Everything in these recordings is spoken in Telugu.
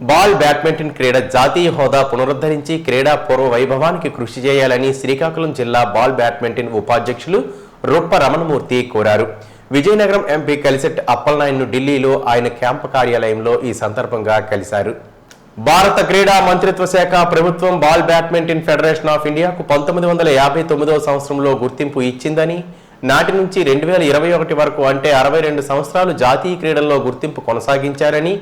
బాల్ బ్యాడ్మింటన్ క్రీడ జాతీయ హోదా పునరుద్ధరించి క్రీడా పూర్వ వైభవానికి కృషి చేయాలని శ్రీకాకుళం జిల్లా బాల్ బ్యాడ్మింటన్ ఉపాధ్యక్షులు రొప్ప రమణమూర్తి కోరారు. విజయనగరం ఎంపీ కలిసెట్ అప్పలనాయన్ను ఢిల్లీలో ఆయన క్యాంపు కార్యాలయంలో ఈ సందర్భంగా కలిశారు. భారత క్రీడా మంత్రిత్వ శాఖ ప్రభుత్వం బాల్ బ్యాడ్మింటన్ ఫెడరేషన్ ఆఫ్ ఇండియాకు పంతొమ్మిది వందల యాభై తొమ్మిదవ సంవత్సరంలో గుర్తింపు ఇచ్చిందని నాటి నుంచి రెండు వేల ఇరవై ఒకటి వరకు అంటే అరవై రెండు సంవత్సరాలు జాతీయ క్రీడల్లో గుర్తింపు కొనసాగించారని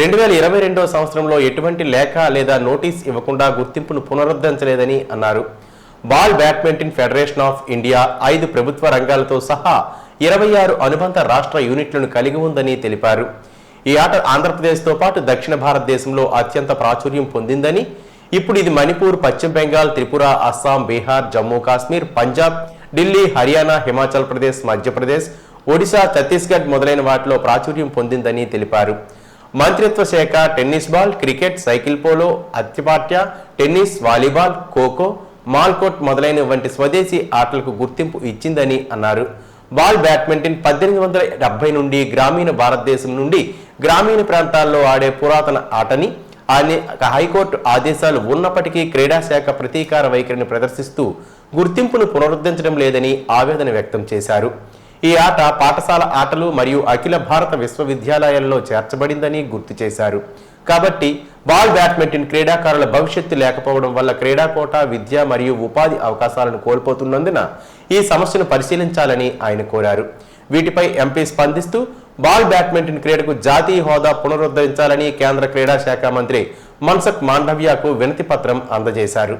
రెండు వేల ఇరవై రెండవ సంవత్సరంలో ఎటువంటి లేఖ లేదా నోటీస్ ఇవ్వకుండా గుర్తింపును పునరుద్ధరించలేదని అన్నారు. Ball badminton federation of India ఐదు ప్రభుత్వ రంగాలతో సహా ఇరవై ఆరు అనుబంధ రాష్ట్ర యూనిట్లను కలిగి ఉందని తెలిపారు. ఈ ఆట ఆంధ్రప్రదేశ్తో పాటు దక్షిణ భారతదేశంలో అత్యంత ప్రాచుర్యం పొందిందని ఇప్పుడు ఇది మణిపూర్ పశ్చిమ బెంగాల్ త్రిపుర అస్సాం బీహార్ జమ్మూ కాశ్మీర్ పంజాబ్ ఢిల్లీ హర్యానా హిమాచల్ ప్రదేశ్ మధ్యప్రదేశ్ ఒడిశా ఛత్తీస్గఢ్ మొదలైన వాటిలో ప్రాచుర్యం పొందిందని తెలిపారు. మంత్రిత్వ శాఖ tennis ball cricket cycle polo అత్యపాఠ్య tennis volleyball kho kho మాల్కోట్ మొదలైన వంటి స్వదేశీ ఆటలకు గుర్తింపు ఇచ్చిందని అన్నారు. బాల్ బ్యాడ్మింటన్ పద్దెనిమిది వందల డెబ్బై నుండి గ్రామీణ భారతదేశం నుండి గ్రామీణ ప్రాంతాల్లో ఆడే పురాతన ఆటని హైకోర్టు ఆదేశాలు ఉన్నప్పటికీ క్రీడా శాఖ ప్రతీకార వైఖరిని ప్రదర్శిస్తూ గుర్తింపును పునరుద్ధరించడం లేదని ఆవేదన వ్యక్తం చేశారు. ఈ ఆట పాఠశాల ఆటలు మరియు అఖిల భారత విశ్వవిద్యాలయాల్లో చేర్చబడిందని గుర్తు చేశారు. కాబట్టి బాల్ బ్యాడ్మింటన్ క్రీడాకారుల భవిష్యత్తు లేకపోవడం వల్ల క్రీడా కోట విద్య మరియు ఉపాధి అవకాశాలను కోల్పోతున్నందున ఈ సమస్యను పరిశీలించాలని ఆయన కోరారు. వీటిపై ఎంపీ స్పందిస్తూ బాల్ బ్యాడ్మింటన్ క్రీడకు జాతీయ హోదా పునరుద్ధరించాలని కేంద్ర క్రీడా శాఖ మంత్రి మన్సక్ మాండవ్యాకు వినతి పత్రం అందజేశారు.